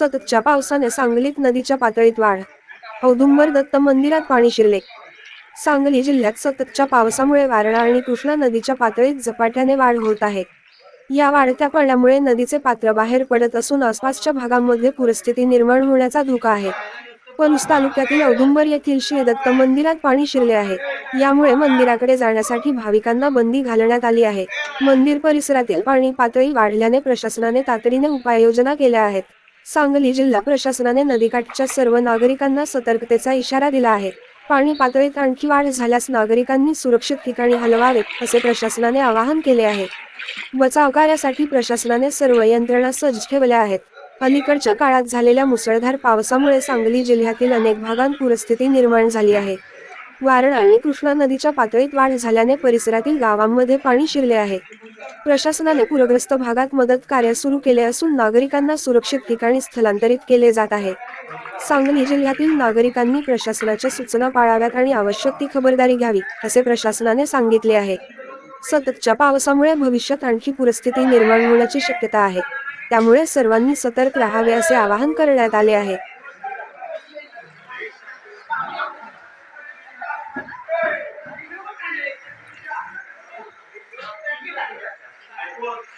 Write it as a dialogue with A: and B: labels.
A: सततच्या पावसाने सांगलीत नदीच्या पातळीत वाढ. औदुंबर दत्त मंदिरात पाणी शिरले. सांगली जिल्ह्यात सततच्या पावसामुळे वारणा आणि कृष्णा नदीच्या पातळीत झपाट्याने वाढ होत आहे. या वाढत्या पाण्यामुळे नदीचे पात्र बाहेर पडत असून आसपासच्या भागांमध्ये पूरस्थिती निर्माण होण्याचा धोका आहे. पणूस तालुक्यातील औदुंबर येथील श्री दत्त मंदिरात पाणी शिरले आहे. यामुळे मंदिराकडे जाण्यासाठी भाविकांना बंदी घालण्यात आली आहे. मंदिर परिसरातील पाणी पातळी वाढल्याने प्रशासनाने तातडीने उपाययोजना केल्या आहेत. सांगली जिल्हा प्रशासनाने नदीकाठच्या सर्व नागरिकांना सतर्कतेचा इशारा दिला आहे. पाणी पातळीत आणखी वाढ झाल्यास नागरिकांनी सुरक्षित ठिकाणी हलवावेत असे प्रशासनाने आवाहन केले आहे. बचाव कार्यासाठी प्रशासनाने सर्व यंत्रणा सज्ज ठेवल्या आहेत. अलीकडच्या काळात झालेल्या मुसळधार पावसामुळे सांगली जिल्ह्यातील अनेक भागांत पूरस्थिती निर्माण झाली आहे. वारणा आणि कृष्णा नदीच्या पातळीत वाढ झाल्याने परिसरातील गावांमध्ये पाणी शिरले आहे. प्रशासनाने पूरग्रस्त भागात मदत कार्य सुरू केले असून नागरिकांना सुरक्षित ठिकाणी स्थलांतरित केले जात आहे. सांगली जिल्ह्यातील नागरिकांनी प्रशासनाच्या सूचना पाळाव्यात आणि आवश्यक ती खबरदारी घ्यावी असे प्रशासनाने सांगितले आहे. सततच्या पावसामुळे भविष्यात आणखी पूरस्थिती निर्माण होण्याची शक्यता आहे. त्यामुळे सर्वांनी सतर्क राहावे असे आवाहन करण्यात आले आहे. work